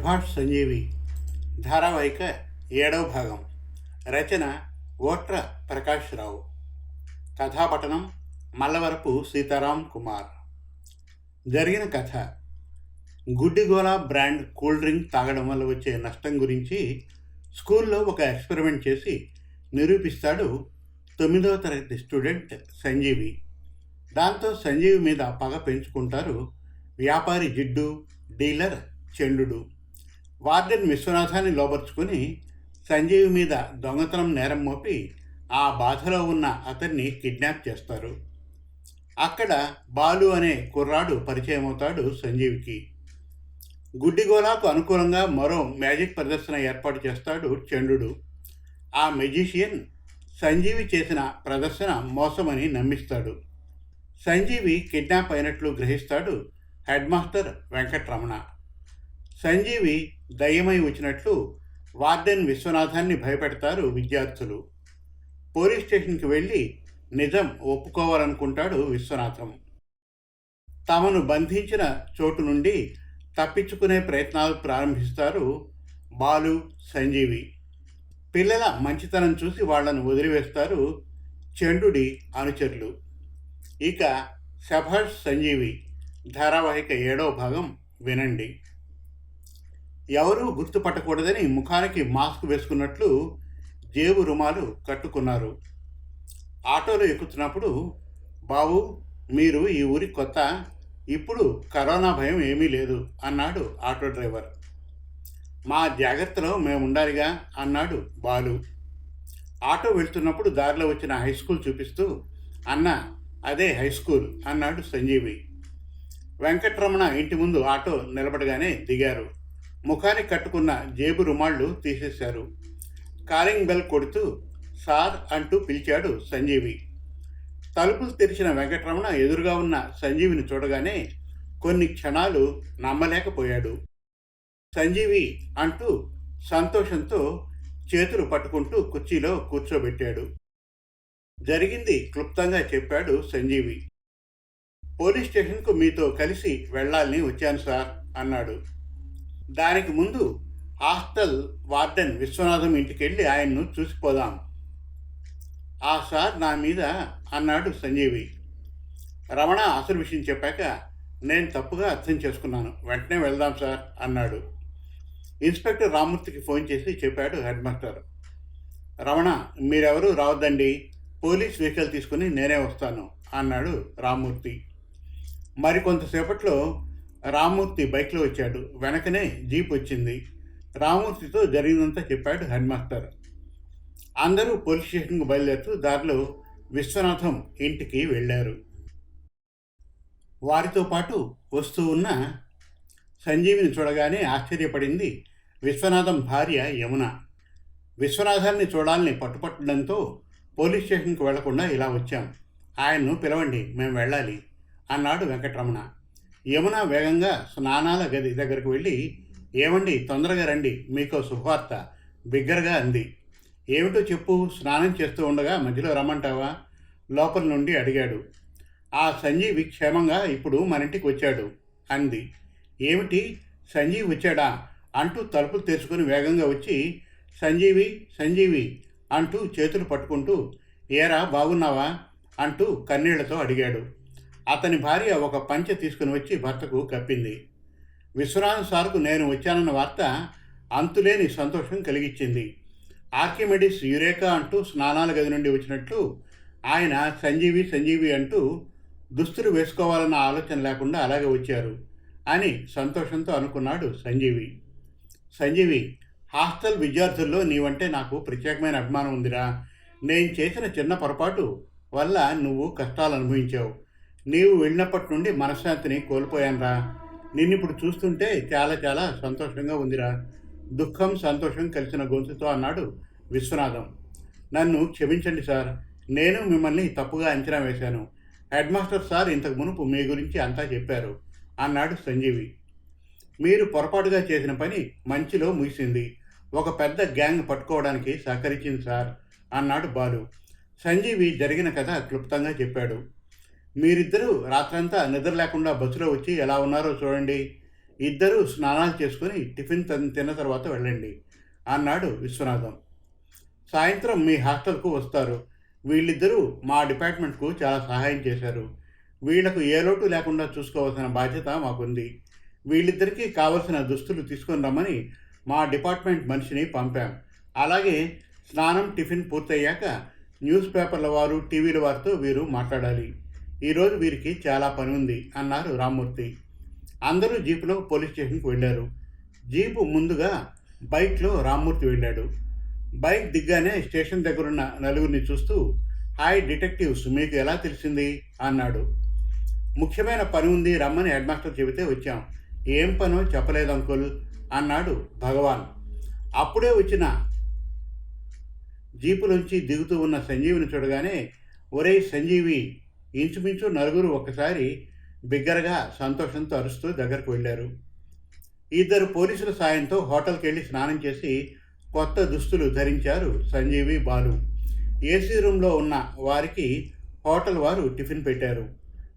ప్రభాష్ సంజీవి ధారావాహిక ఏడవ భాగం. రచన ఓట్ర ప్రకాష్ రావు కథాపఠనం మల్లవరపు సీతారాం కుమార్. జరిగిన కథ. గుడ్డిగోలా బ్రాండ్ కూల్ డ్రింక్ తాగడం వల్ల వచ్చే నష్టం గురించి స్కూల్లో ఒక ఎక్స్పెరిమెంట్ చేసి నిరూపిస్తాడు తొమ్మిదవ తరగతి స్టూడెంట్ సంజీవి. దాంతో సంజీవి మీద పగ పెంచుకుంటారు వ్యాపారి జిడ్డు డీలర్ చెండు వార్డెన్ విశ్వనాథాన్ని లోపరుచుకుని సంజీవి మీద దొంగతనం నేరం మోపి ఆ బాధలో ఉన్న అతన్ని కిడ్నాప్ చేస్తారు. అక్కడ బాలు అనే కుర్రాడు పరిచయం అవుతాడు సంజీవ్కి. గుడ్డిగోలాకు అనుకూలంగా మరో మ్యాజిక్ ప్రదర్శన ఏర్పాటు చేస్తాడు చండు ఆ మెజిషియన్ సంజీవి చేసిన ప్రదర్శన మోసమని నమ్మిస్తాడు. సంజీవి కిడ్నాప్ అయినట్లు గ్రహిస్తాడు హెడ్ మాస్టర్ వెంకటరమణ. సంజీవి దయ్యమై వచ్చినట్లు వార్డెన్ విశ్వనాథాన్ని భయపెడతారు విద్యార్థులు. పోలీస్ స్టేషన్కి వెళ్ళి నిజం ఒప్పుకోవాలనుకుంటాడు విశ్వనాథం. తమను బంధించిన చోటు నుండి తప్పించుకునే ప్రయత్నాలు ప్రారంభిస్తారు బాలు సంజీవి. పిల్లల మంచితనం చూసి వాళ్ళను వదిలివేస్తారు చండుడి అనుచరులు. ఇక శభాష్ సంజీవి. ధారావాహిక ఏడవ భాగం వినండి. ఎవరూ గుర్తుపట్టకూడదని ముఖానికి మాస్క్ వేసుకున్నట్లు జేబు రుమాలు కట్టుకున్నారు. ఆటోలో ఎక్కుతున్నప్పుడు బాబు మీరు ఈ ఊరి కొత్త. ఇప్పుడు కరోనా భయం ఏమీ లేదు అన్నాడు ఆటో డ్రైవర్. మా జాగ్రత్తలో మేము ఉండాలిగా అన్నాడు బాలు. ఆటో వెళ్తున్నప్పుడు దారిలో వచ్చిన హై స్కూల్ చూపిస్తూ అన్న అదే హై స్కూల్ అన్నాడు సంజీవి. వెంకట్రమణ ఇంటి ముందు ఆటో నిలబడగానే దిగారు. ముఖానికి కట్టుకున్న జేబు రుమాళ్ళు తీసేశారు. కాలింగ్ బెల్ కొడుతూ సార్ అంటూ పిలిచాడు సంజీవి. తలుపులు తెరిచిన వెంకటరమణ ఎదురుగా ఉన్న సంజీవిని చూడగానే కొన్ని క్షణాలు నమ్మలేకపోయాడు. సంజీవి అంటూ సంతోషంతో చేతులు పట్టుకుంటూ కుర్చీలో కూర్చోబెట్టాడు. జరిగింది క్లుప్తంగా చెప్పాడు సంజీవి. పోలీస్ స్టేషన్కు మీతో కలిసి వెళ్ళాలని వచ్చాను సార్ అన్నాడు. దానికి ముందు హాస్టల్ వార్డెన్ విశ్వనాథం ఇంటికెళ్ళి ఆయన్ను చూసిపోదాం. ఆ సార్ నా మీద అన్నాడు సంజీవి. రమణ అసలు విషయం చెప్పాక నేను తప్పుగా అర్థం చేసుకున్నాను. వెంటనే వెళ్దాం సార్ అన్నాడు. ఇన్స్పెక్టర్ రామూర్తికి ఫోన్ చేసి చెప్పాడు హెడ్ మాస్టర్ రమణ మీరెవరూ? రావద్దండి. పోలీస్ వెహికల్ తీసుకుని నేనే వస్తాను అన్నాడు రామూర్తి. మరికొంతసేపట్లో రామ్మూర్తి బైక్లో వచ్చాడు. వెనకనే జీప్ వచ్చింది. రామూర్తితో జరిగిందంతా చెప్పాడు హెడ్ అందరూ పోలీస్ స్టేషన్కు బయలుదేరుతూ దారిలో విశ్వనాథం ఇంటికి వెళ్ళారు. వారితో పాటు వస్తూ ఉన్న సంజీవిని చూడగానే ఆశ్చర్యపడింది విశ్వనాథం భార్య యమున. విశ్వనాథాన్ని చూడాలని పట్టుపట్టడంతో పోలీస్ స్టేషన్కి వెళ్ళకుండా ఇలా వచ్చాం. ఆయన్ను పిలవండి మేము వెళ్ళాలి అన్నాడు వెంకటరమణ. యమున వేగంగా స్నానాల గది దగ్గరకు వెళ్ళి ఏమండి తొందరగా రండి మీకో శుభవార్త బిగ్గరగా అంది. ఏమిటో చెప్పు స్నానం చేస్తూ ఉండగా మధ్యలో రమ్మంటావా లోపల నుండి అడిగాడు. ఆ సంజీవి క్షేమంగా ఇప్పుడు మన ఇంటికి వచ్చాడు అంది. ఏమిటి? సంజీవి వచ్చాడా అంటూ తలుపులు తెరుచుకొని వేగంగా వచ్చి సంజీవి సంజీవి అంటూ చేతులు పట్టుకుంటూ ఏరా బాగున్నావా అంటూ కన్నీళ్ళతో అడిగాడు. అతని భార్య ఒక పంచె తీసుకుని వచ్చి భర్తకు కప్పింది. విశ్వనాథ్ సార్కు నేను వచ్చానన్న వార్త అంతులేని సంతోషం కలిగించింది ఆర్కిమెడిస్ యురేకా అంటూ స్నానాల గది నుండి వచ్చినట్లు ఆయన సంజీవి సంజీవి అంటూ దుస్తులు వేసుకోవాలన్న ఆలోచన లేకుండా అలాగే వచ్చారు అని సంతోషంతో అనుకున్నాడు సంజీవి. సంజీవి హాస్టల్ విద్యార్థుల్లో నీవంటే నాకు ప్రత్యేకమైన అభిమానం ఉందిరా. నేను చేసిన చిన్న పొరపాటు వల్ల నువ్వు కష్టాలు అనుభవించావు. నీవు వెళ్ళినప్పటి నుండి మనశ్శాంతిని కోల్పోయానురా. నిన్నిప్పుడు చూస్తుంటే చాలా చాలా సంతోషంగా ఉందిరా. దుఃఖం సంతోషం కలిసిన గొంతుతో అన్నాడు విశ్వనాథం. నన్ను క్షమించండి సార్. నేను మిమ్మల్ని తప్పుగా అంచనా వేశాను. హెడ్ మాస్టర్ సార్ ఇంతకు మునుపు మీ గురించి అంతా చెప్పారు అన్నాడు సంజీవి. మీరు పొరపాటుగా చేసిన పని మంచిలో ముగిసింది. ఒక పెద్ద గ్యాంగ్ పట్టుకోవడానికి సహకరించింది సార్ అన్నాడు బాలు. సంజీవి జరిగిన కథ క్లుప్తంగా చెప్పాడు. మీరిద్దరూ రాత్రంతా నిద్ర లేకుండా బస్సులో వచ్చి ఎలా ఉన్నారో చూడండి. ఇద్దరూ స్నానాలు చేసుకుని టిఫిన్ తిన్న తర్వాత వెళ్ళండి. అన్నాడు విశ్వనాథం. సాయంత్రం మీ హాస్టల్కు వస్తారు. వీళ్ళిద్దరూ మా డిపార్ట్మెంట్కు చాలా సహాయం చేశారు. వీళ్ళకు ఏ లోటు లేకుండా చూసుకోవాల్సిన బాధ్యత మాకుంది. వీళ్ళిద్దరికీ కావలసిన దుస్తులు తీసుకొని రమ్మని మా డిపార్ట్మెంట్ మనిషిని పంపాం. అలాగే స్నానం టిఫిన్ పూర్తయ్యాక న్యూస్ పేపర్ల వారు టీవీల వారితో వీరు మాట్లాడాలి. ఈరోజు వీరికి చాలా పని ఉంది అన్నారు రామ్మూర్తి. అందరూ జీపులో పోలీస్ స్టేషన్కి వెళ్ళారు. జీపు ముందుగా బైక్లో రామ్మూర్తి వెళ్ళాడు. బైక్ దిగ్గానే స్టేషన్ దగ్గరున్న నలుగురిని చూస్తూ హాయ్ డిటెక్టివ్స్ మీకు ఎలా తెలిసింది? అన్నాడు. ముఖ్యమైన పని ఉంది రమ్మని హెడ్ మాస్టర్ చెబితే వచ్చాం. ఏం పనో చెప్పలేదు అంకుల్ అన్నాడు భగవాన్. అప్పుడే వచ్చిన జీపులోంచి దిగుతూ ఉన్న సంజీవిని చూడగానే ఒరే సంజీవి ఇంచుమించు నలుగురు ఒక్కసారి బిగ్గరగా సంతోషంతో అరుస్తూ దగ్గరకు వెళ్ళారు. ఇద్దరు పోలీసుల సాయంతో హోటల్కి వెళ్ళి స్నానం చేసి కొత్త దుస్తులు ధరించారు సంజీవి బాలు. ఏసీ రూమ్లో ఉన్న వారికి హోటల్ వారు టిఫిన్ పెట్టారు.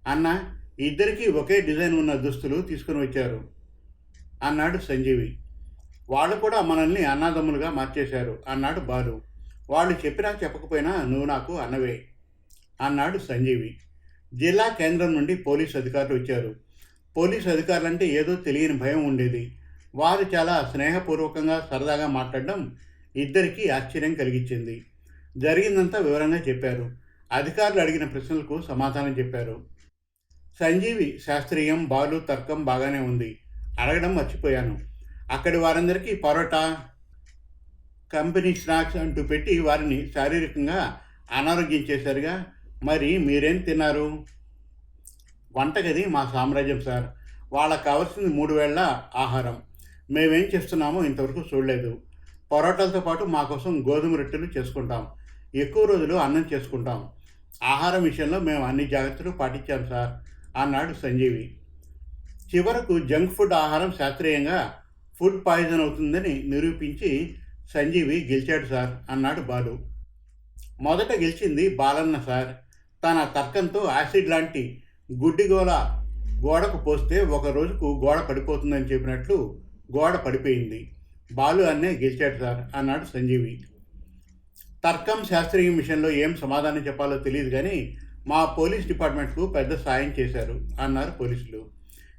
అన్న ఇద్దరికీ ఒకే డిజైన్ ఉన్న దుస్తులు తీసుకుని వచ్చారు అన్నాడు సంజీవి. వాళ్ళు కూడా మనల్ని అన్నాదమ్ములుగా మార్చేశారు అన్నాడు బాలు. వాళ్ళు చెప్పినా చెప్పకపోయినా నువ్వు నాకు అన్నవే. అన్నాడు సంజీవి. జిల్లా కేంద్రం నుండి పోలీసు అధికారులు వచ్చారు. పోలీసు అధికారులంటే ఏదో తెలియని భయం ఉండేది. వారు చాలా స్నేహపూర్వకంగా సరదాగా మాట్లాడడం ఇద్దరికీ ఆశ్చర్యం కలిగించింది. జరిగిందంతా వివరంగా చెప్పారు. అధికారులు అడిగిన ప్రశ్నలకు సమాధానం చెప్పారు. సంజీవి శాస్త్రీయం బాలు తర్కం బాగానే ఉంది. అడగడం మర్చిపోయాను. అక్కడి వారందరికీ పరోటా కంపెనీ స్నాక్స్ అంటూ పెట్టి వారిని శారీరకంగా అనారోగ్యం చేశారుగా. మరి మీరేం తిన్నారు? వంటగది మా సామ్రాజ్యం సార్. వాళ్ళకు కావాల్సింది మూడు వేళ్ళ ఆహారం. మేమేం చేస్తున్నామో ఇంతవరకు చూడలేదు. పరోటాలతో పాటు మా కోసం గోధుమ రొట్టెలు చేసుకుంటాం. ఎక్కువ రోజులు అన్నం చేసుకుంటాం. ఆహారం విషయంలో మేము అన్ని జాగ్రత్తలు పాటించాం సార్ అన్నాడు సంజీవి. చివరకు జంక్ ఫుడ్ ఆహారం శాస్త్రీయంగా ఫుడ్ పాయిజన్ అవుతుందని నిరూపించి సంజీవి గెలిచాడు సార్ అన్నాడు బాలు. మొదట గెలిచింది బాలన్న సార్. తన తర్కంతో యాసిడ్ లాంటి గుడ్డిగోల గోడకు పోస్తే ఒక రోజుకు గోడ పడిపోతుందని చెప్పినట్లు గోడ పడిపోయింది. బాలు అన్నే గెలిచాడు సార్ అన్నాడు సంజీవి. తర్కం శాస్త్రీయ మిషన్లో ఏం సమాధానం చెప్పాలో తెలియదు కానీ మా పోలీస్ డిపార్ట్మెంట్కు పెద్ద సాయం చేశారు అన్నారు పోలీసులు.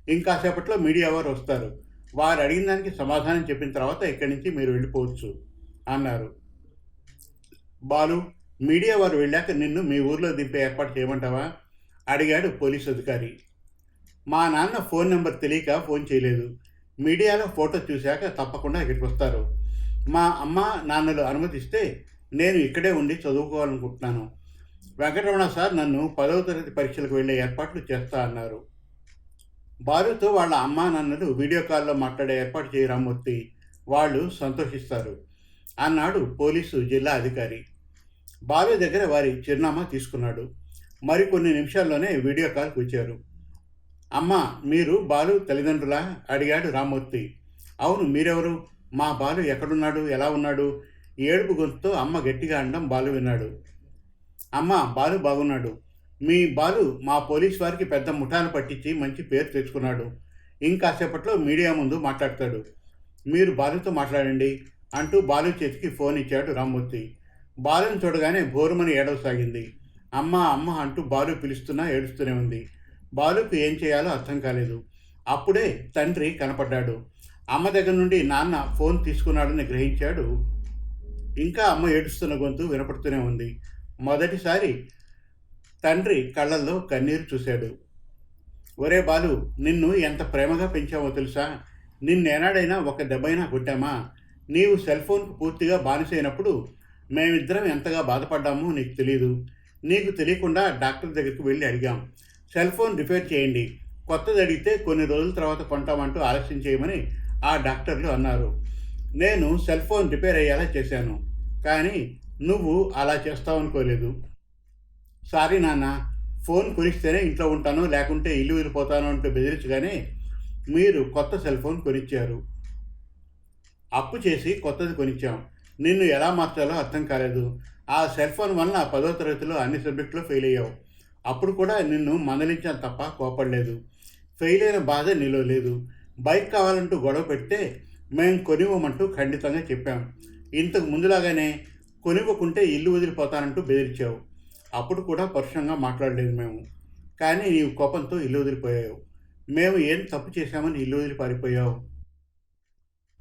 ఇంకాసేపట్లో మీడియా వారు వస్తారు. వారు అడిగిన దానికి సమాధానం చెప్పిన తర్వాత ఇక్కడి నుంచి మీరు వెళ్ళిపోవచ్చు అన్నారు. బాలు మీడియా వారు వెళ్ళాక నిన్ను మీ ఊర్లో దింపే ఏర్పాటు చేయమంటావా? అడిగాడు పోలీస్ అధికారి. మా నాన్న ఫోన్ నెంబర్ తెలియక ఫోన్ చేయలేదు. మీడియాలో ఫోటో చూశాక తప్పకుండా ఇక్కడికి వస్తారు. మా అమ్మ నాన్నలు అనుమతిస్తే నేను ఇక్కడే ఉండి చదువుకోవాలనుకుంటున్నాను. వెంకటరమణ సార్ నన్ను పదవ తరగతి పరీక్షలకు వెళ్ళే ఏర్పాట్లు చేస్తా అన్నారు. బాలుతో వాళ్ళ అమ్మ నాన్నలు వీడియో కాల్లో మాట్లాడే ఏర్పాటు చేయరామూర్తి వాళ్ళు సంతోషిస్తారు అన్నాడు పోలీసు జిల్లా అధికారి. బాలు దగ్గర వారి చిరునామా తీసుకున్నాడు. మరికొన్ని నిమిషాల్లోనే వీడియో కాల్కి వచ్చారు. అమ్మ మీరు బాలు తల్లిదండ్రులా? అడిగాడు రామ్మూర్తి. అవును మీరెవరు? మా బాలు ఎక్కడున్నాడు? ఎలా ఉన్నాడు? ఏడుపు గొంతుతో అమ్మ గట్టిగా అనడం బాలు విన్నాడు. అమ్మ బాలు బాగున్నాడు. మీ బాలు మా పోలీస్ వారికి పెద్ద ముఠాలు పట్టించి మంచి పేరు తెచ్చుకున్నాడు. ఇంకాసేపట్లో మీడియా ముందు మాట్లాడతాడు. మీరు బాలుతో మాట్లాడండి అంటూ బాలు చేతికి ఫోన్ ఇచ్చాడు రామ్మూర్తి. బాలుని చూడగానే బోరుమని ఏడవసాగింది. అమ్మ అమ్మ అంటూ బాలు పిలుస్తున్నా ఏడుస్తూనే ఉంది. బాలుకు ఏం చేయాలో అర్థం కాలేదు. అప్పుడే తండ్రి కనపడ్డాడు. అమ్మ దగ్గర నుండి నాన్న ఫోన్ తీసుకున్నాడని గ్రహించాడు. ఇంకా అమ్మ ఏడుస్తున్న గొంతు వినపడుతూనే ఉంది. మొదటిసారి తండ్రి కళ్ళల్లో కన్నీరు చూశాడు. ఒరే బాలు నిన్ను ఎంత ప్రేమగా పెంచామో తెలుసా? నిన్నేనాడైనా ఒక దెబ్బైనా కొట్టామా? నీవు సెల్ ఫోన్కు పూర్తిగా బానిసైనప్పుడు మేమిద్దరం ఎంతగా బాధపడ్డామో నీకు తెలియదు నీకు తెలియకుండా డాక్టర్ దగ్గరికి వెళ్ళి అడిగాం. సెల్ ఫోన్ రిపేర్ చేయండి. కొత్తది అడిగితే కొన్ని రోజుల తర్వాత కొంటామంటూ ఆలస్యం చేయమని ఆ డాక్టర్లు అన్నారు. నేను సెల్ ఫోన్ రిపేర్ అయ్యేలా చేశాను. కానీ నువ్వు అలా చేస్తావు అనుకోలేదు. సారీ నాన్న ఫోన్ కొనిస్తేనే ఇంట్లో ఉంటాను లేకుంటే ఇల్లు వెళ్ళిపోతాను అంటూ బెదిరించగానే మీరు కొత్త సెల్ ఫోన్ కొనిచ్చారు. అప్పు చేసి కొత్తది కొనిచ్చాం. నిన్ను ఎలా మార్చాలో అర్థం కాలేదు. ఆ సెల్ ఫోన్ వలన పదో తరగతిలో అన్ని సబ్జెక్టులో ఫెయిల్ అయ్యావు. అప్పుడు కూడా నిన్ను మందలించాను తప్ప కోపడలేదు. ఫెయిల్ అయిన బాధ నీలో లేదు. బైక్ కావాలంటూ గొడవ పెడితే మేము కొనివ్వమంటూ ఖండితంగా చెప్పాం. ఇంతకు ముందులాగానే కొనివ్వకుంటే ఇల్లు వదిలిపోతానంటూ బెదిరించావు. అప్పుడు కూడా పరుషంగా మాట్లాడలేదు మేము. కానీ నీవు కోపంతో ఇల్లు వదిలిపోయావు. మేము ఏం తప్పు చేశామని ఇల్లు వదిలి పారిపోయావు?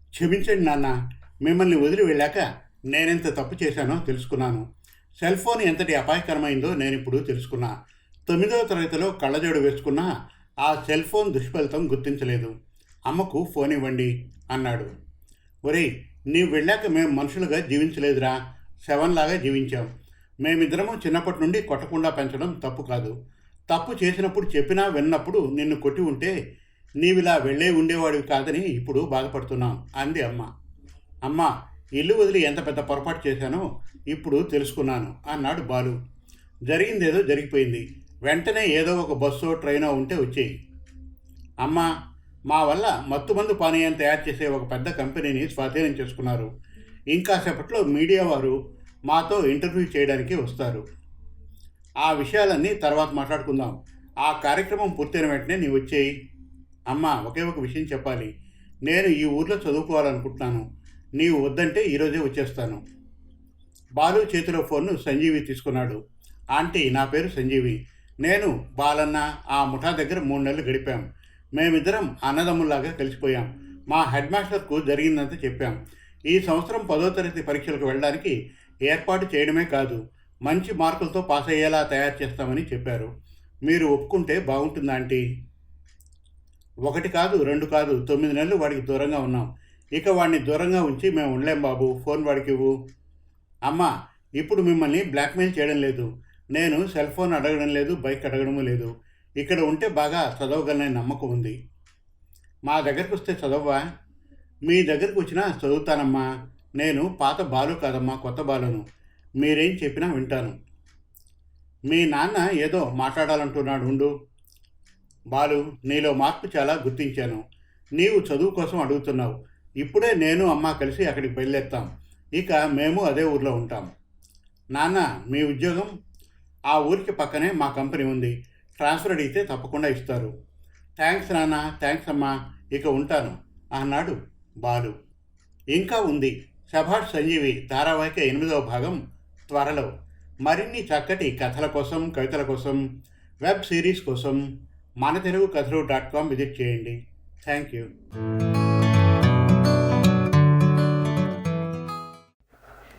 క్షమించండి నాన్న. మిమ్మల్ని వదిలి వెళ్ళాక నేనెంత తప్పు చేశానో తెలుసుకున్నాను. సెల్ ఫోన్ ఎంతటి అపాయకరమైందో నేను ఇప్పుడు తెలుసుకున్నా. తొమ్మిదవ తరగతిలో కళ్ళజోడు వేసుకున్నా ఆ సెల్ ఫోన్ దుష్ఫలితం గుర్తించలేదు. అమ్మకు ఫోన్ ఇవ్వండి అన్నాడు. ఒరేయ్ నీవు వెళ్ళాక మేము మనుషులుగా జీవించలేదురా. శవంలాగా జీవించాం. మేమిద్దరము చిన్నప్పటి నుండి కొట్టకుండా పెంచడం తప్పు కాదు. తప్పు చేసినప్పుడు చెప్పినా విన్నప్పుడు నిన్ను కొట్టి ఉంటే నీవిలా వెళ్ళే ఉండేవాడివి కాదని ఇప్పుడు బాధపడుతున్నాం అంది అమ్మ. అమ్మ ఇల్లు వదిలి ఎంత పెద్ద పొరపాటు చేశానో ఇప్పుడు తెలుసుకున్నాను అన్నాడు బాలు. జరిగిందేదో జరిగిపోయింది. వెంటనే ఏదో ఒక బస్సో ట్రైనో ఉంటే వచ్చేయి. అమ్మ మా వల్ల మత్తుమందు పానీయం తయారు చేసే ఒక పెద్ద కంపెనీని స్వాధీనం చేసుకున్నారు. ఇంకా సేపట్లో మీడియా వారు మాతో ఇంటర్వ్యూ చేయడానికి వస్తారు. ఆ విషయాలన్నీ తర్వాత మాట్లాడుకుందాం. ఆ కార్యక్రమం పూర్తయిన వెంటనే నీ వచ్చేయి. అమ్మ ఒకే ఒక విషయం చెప్పాలి. నేను ఈ ఊర్లో చదువుకోవాలనుకుంటున్నాను. నీవు వద్దంటే ఈరోజే వచ్చేస్తాను. బాలు చేతిలో ఫోన్ను సంజీవి తీసుకున్నాడు. ఆంటీ నా పేరు సంజీవి. నేను బాలన్న ఆ ముఠా దగ్గర మూడు నెలలు గడిపాం. మేమిద్దరం అన్నదమ్ముల్లాగా కలిసిపోయాం. మా హెడ్ మాస్టర్కు జరిగిందంతా చెప్పాం. ఈ సంవత్సరం పదో తరగతి పరీక్షలకు వెళ్ళడానికి ఏర్పాటు చేయడమే కాదు మంచి మార్కులతో పాస్ అయ్యేలా తయారు చేస్తామని చెప్పారు. మీరు ఒప్పుకుంటే బాగుంటుందా ఆంటీ? ఒకటి కాదు రెండు కాదు తొమ్మిది నెలలు వాడికి దూరంగా ఉన్నాం. ఇక వాడిని దూరంగా ఉంచి మేము ఉండలేం బాబు ఫోన్ వాడికి ఇవ్వు. అమ్మ ఇప్పుడు మిమ్మల్ని బ్లాక్మెయిల్ చేయడం లేదు. నేను సెల్ ఫోన్ అడగడం లేదు బైక్ అడగడము లేదు. ఇక్కడ ఉంటే బాగా చదవగలనని నమ్మకం ఉంది. మా దగ్గరకు వస్తే చదవ్వా? మీ దగ్గరకు వచ్చినా చదువుతానమ్మా. నేను పాత బాలు కాదమ్మా కొత్త బాలును. మీరేం చెప్పినా వింటాను. మీ నాన్న ఏదో మాట్లాడాలంటున్నాడు ఉండు. బాలు నీలో మార్పు చాలా గుర్తించాను. నీవు చదువు కోసం అడుగుతున్నావు. ఇప్పుడే నేను అమ్మ కలిసి అక్కడికి బయలుదేరుతాం. ఇక మేము అదే ఊర్లో ఉంటాం. నాన్న మీ ఉద్యోగం? ఆ ఊరికి పక్కనే మా కంపెనీ ఉంది. ట్రాన్స్ఫర్ అడిగితే తప్పకుండా ఇస్తారు. థ్యాంక్స్ నాన్న థ్యాంక్స్ అమ్మా. ఇక ఉంటాను అన్నాడు బాలు. ఇంకా ఉంది. సభాష్ సంజీవి ధారావాహిక ఎనిమిదవ భాగం త్వరలో. మరిన్ని చక్కటి కథల కోసం కవితల కోసం వెబ్ సిరీస్ కోసం మన తెలుగు కథలు డాట్ కామ్ విజిట్ చేయండి. Thank you.